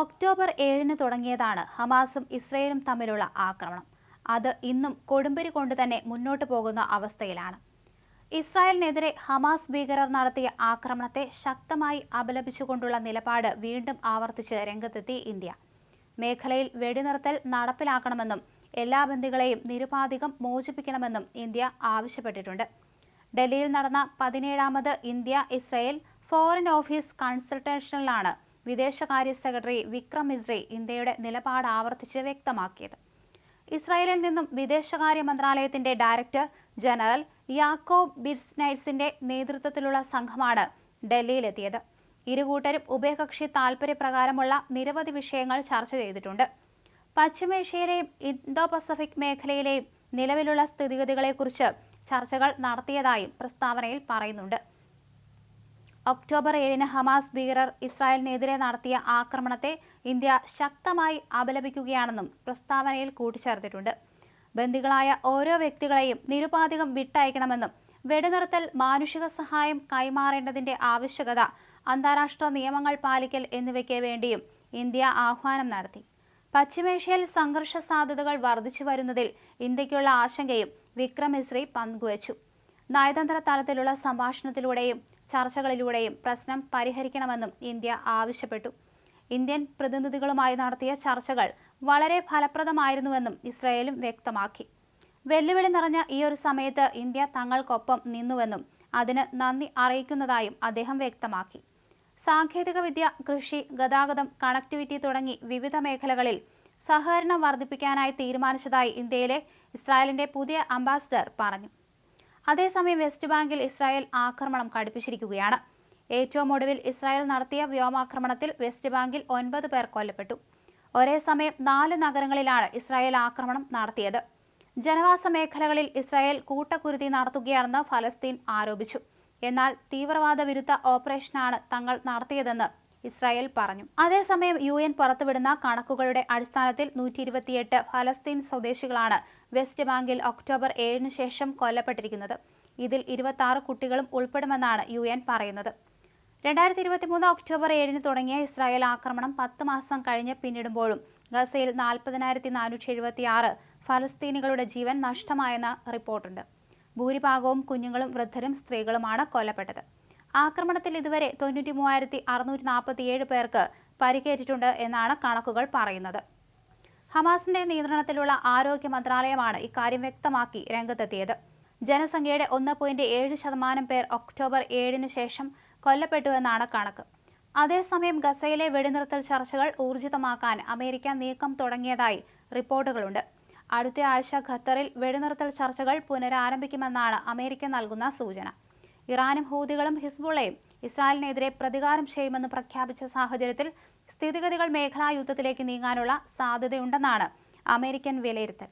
October ഏഴിന് തുടങ്ങിയതാണ് ഹമാസും ഇസ്രയേലും തമ്മിലുള്ള ആക്രമണം. അത് ഇന്നും കൊടുമ്പിരി കൊണ്ട് തന്നെ മുന്നോട്ടു പോകുന്ന അവസ്ഥയിലാണ്. ഇസ്രായേലിനെതിരെ ഹമാസ് ഭീകരർ നടത്തിയ ആക്രമണത്തെ ശക്തമായി അപലപിച്ചുകൊണ്ടുള്ള നിലപാട് വീണ്ടും ആവർത്തിച്ച് രംഗത്തെത്തി ഇന്ത്യ. മേഖലയിൽ വെടിനിർത്തൽ നടപ്പിലാക്കണമെന്നും എല്ലാ ബന്ദികളെയും നിരുപാധികം മോചിപ്പിക്കണമെന്നും ഇന്ത്യ ആവശ്യപ്പെട്ടിട്ടുണ്ട്. ഡൽഹിയിൽ നടന്ന പതിനേഴാമത് ഇന്ത്യ ഇസ്രയേൽ ഫോറിൻ ഓഫീസ് കൺസൾട്ടേഷനിലാണ് വിദേശകാര്യ സെക്രട്ടറി വിക്രം മിസ്രി ഇന്ത്യയുടെ നിലപാട് ആവർത്തിച്ച് വ്യക്തമാക്കിയത്. ഇസ്രായേലിൽ നിന്നും വിദേശകാര്യ മന്ത്രാലയത്തിന്റെ ഡയറക്ടർ ജനറൽ യാക്കോബ് ബിർസ്നൈറ്റ്സിന്റെ നേതൃത്വത്തിലുള്ള സംഘമാണ് ഡൽഹിയിലെത്തിയത്. ഇരുകൂട്ടരും ഉഭയകക്ഷി താൽപര്യപ്രകാരമുള്ള നിരവധി വിഷയങ്ങൾ ചർച്ച ചെയ്തിട്ടുണ്ട്. പശ്ചിമേഷ്യയിലെയും ഇന്തോ പസഫിക് മേഖലയിലെയും നിലവിലുള്ള സ്ഥിതിഗതികളെക്കുറിച്ച് ചർച്ചകൾ നടത്തിയതായും പ്രസ്താവനയിൽ പറയുന്നുണ്ട്. ഒക്ടോബർ ഏഴിന് ഹമാസ് ഭീകരർ ഇസ്രായേലിനെതിരെ നടത്തിയ ആക്രമണത്തെ ഇന്ത്യ ശക്തമായി അപലപിക്കുകയാണെന്നും പ്രസ്താവനയിൽ കൂട്ടിച്ചേർത്തിട്ടുണ്ട്. ബന്ദികളായ ഓരോ വ്യക്തികളെയും നിരുപാധികം വിട്ടയക്കണമെന്നും വെടിനിർത്തൽ മാനുഷിക സഹായം കൈമാറേണ്ടതിന്റെ ആവശ്യകത അന്താരാഷ്ട്ര നിയമങ്ങൾ പാലിക്കൽ എന്നിവയ്ക്ക് വേണ്ടിയും ഇന്ത്യ ആഹ്വാനം നടത്തി. പശ്ചിമേഷ്യയിൽ സംഘർഷ സാധ്യതകൾ വർദ്ധിച്ചു വരുന്നതിൽ ഇന്ത്യയ്ക്കുള്ള ആശങ്കയും വിക്രം മിശ്രി പങ്കുവച്ചു. നയതന്ത്ര തലത്തിലുള്ള സംഭാഷണത്തിലൂടെയും ചർച്ചകളിലൂടെയും പ്രശ്നം പരിഹരിക്കണമെന്നും ഇന്ത്യ ആവശ്യപ്പെട്ടു. ഇന്ത്യൻ പ്രതിനിധികളുമായി നടത്തിയ ചർച്ചകൾ വളരെ ഫലപ്രദമായിരുന്നുവെന്നും ഇസ്രയേലും വ്യക്തമാക്കി. വെല്ലുവിളി നിറഞ്ഞ ഈ ഒരു സമയത്ത് ഇന്ത്യ തങ്ങൾക്കൊപ്പം നിന്നുവെന്നും അതിന് നന്ദി അറിയിക്കുന്നതായും അദ്ദേഹം വ്യക്തമാക്കി. സാങ്കേതികവിദ്യ കൃഷി ഗതാഗതം കണക്ടിവിറ്റി തുടങ്ങി വിവിധ മേഖലകളിൽ സഹകരണം വർദ്ധിപ്പിക്കാനായി തീരുമാനിച്ചതായി ഇന്ത്യയിലെ ഇസ്രായേലിന്റെ പുതിയ അംബാസിഡർ പറഞ്ഞു. അതേസമയം വെസ്റ്റ് ബാങ്കിൽ ഇസ്രായേൽ ആക്രമണം കടുപ്പിച്ചിരിക്കുകയാണ് ഏറ്റവും ഒടുവിൽ ഇസ്രായേൽ നടത്തിയ വ്യോമാക്രമണത്തിൽ വെസ്റ്റ് ബാങ്കിൽ ഒൻപത് പേർ കൊല്ലപ്പെട്ടു. ഒരേ സമയം നാല് നഗരങ്ങളിലാണ് ഇസ്രായേൽ ആക്രമണം നടത്തിയത്. ജനവാസ മേഖലകളിൽ ഇസ്രായേൽ കൂട്ടക്കുരുതി നടത്തുകയാണെന്ന് ഫലസ്തീൻ ആരോപിച്ചു. എന്നാൽ തീവ്രവാദ വിരുദ്ധ ഓപ്പറേഷനാണ് തങ്ങൾ നടത്തിയതെന്ന് ഇസ്രായേൽ പറഞ്ഞു. അതേസമയം യു എൻ പുറത്തുവിടുന്ന കണക്കുകളുടെ അടിസ്ഥാനത്തിൽ നൂറ്റി ഇരുപത്തിയെട്ട് ഫലസ്തീൻ സ്വദേശികളാണ് വെസ്റ്റ് ബാങ്കിൽ ഒക്ടോബർ ഏഴിന് ശേഷം കൊല്ലപ്പെട്ടിരിക്കുന്നത്. ഇതിൽ ഇരുപത്തി കുട്ടികളും ഉൾപ്പെടുമെന്നാണ് യു എൻ പറയുന്നത്. രണ്ടായിരത്തി ഇരുപത്തി മൂന്ന് ഒക്ടോബർ ഏഴിന് തുടങ്ങിയ ഇസ്രായേൽ ആക്രമണം പത്ത് മാസം കഴിഞ്ഞ് പിന്നിടുമ്പോഴും ഗസയിൽ നാൽപ്പതിനായിരത്തി നാനൂറ്റി എഴുപത്തി ആറ് ഫലസ്തീനികളുടെ ജീവൻ നഷ്ടമായെന്ന റിപ്പോർട്ടുണ്ട്. ഭൂരിഭാഗവും കുഞ്ഞുങ്ങളും വൃദ്ധരും സ്ത്രീകളുമാണ് കൊല്ലപ്പെട്ടത്. ആക്രമണത്തിൽ ഇതുവരെ തൊണ്ണൂറ്റി മൂവായിരത്തി അറുന്നൂറ്റി നാൽപ്പത്തിയേഴ് പേർക്ക് പരിക്കേറ്റിട്ടുണ്ട് എന്നാണ് കണക്കുകൾ പറയുന്നത്. ഹമാസിന്റെ നിയന്ത്രണത്തിലുള്ള ആരോഗ്യ മന്ത്രാലയമാണ് ഇക്കാര്യം വ്യക്തമാക്കി രംഗത്തെത്തിയത്. ജനസംഖ്യയുടെ ഒന്ന് പോയിന്റ് ഏഴ് ശതമാനം പേർ ഒക്ടോബർ ഏഴിന് ശേഷം കൊല്ലപ്പെട്ടുവെന്നാണ് കണക്ക്. അതേസമയം ഗസയിലെ വെടിനിർത്തൽ ചർച്ചകൾ ഊർജിതമാക്കാൻ അമേരിക്ക നീക്കം തുടങ്ങിയതായി റിപ്പോർട്ടുകളുണ്ട്. അടുത്ത ആഴ്ച ഖത്തറിൽ വെടിനിർത്തൽ ചർച്ചകൾ പുനരാരംഭിക്കുമെന്നാണ് അമേരിക്ക നൽകുന്ന സൂചന. ഇറാനും ഹൂതികളും ഹിസ്ബുള്ളയും ഇസ്രായേലിനെതിരെ പ്രതികാരം ചെയ്യുമെന്ന് പ്രഖ്യാപിച്ച സാഹചര്യത്തിൽ സ്ഥിതിഗതികൾ മേഖലാ യുദ്ധത്തിലേക്ക് നീങ്ങാനുള്ള സാധ്യതയുണ്ടെന്നാണ് അമേരിക്കൻ വിലയിരുത്തൽ.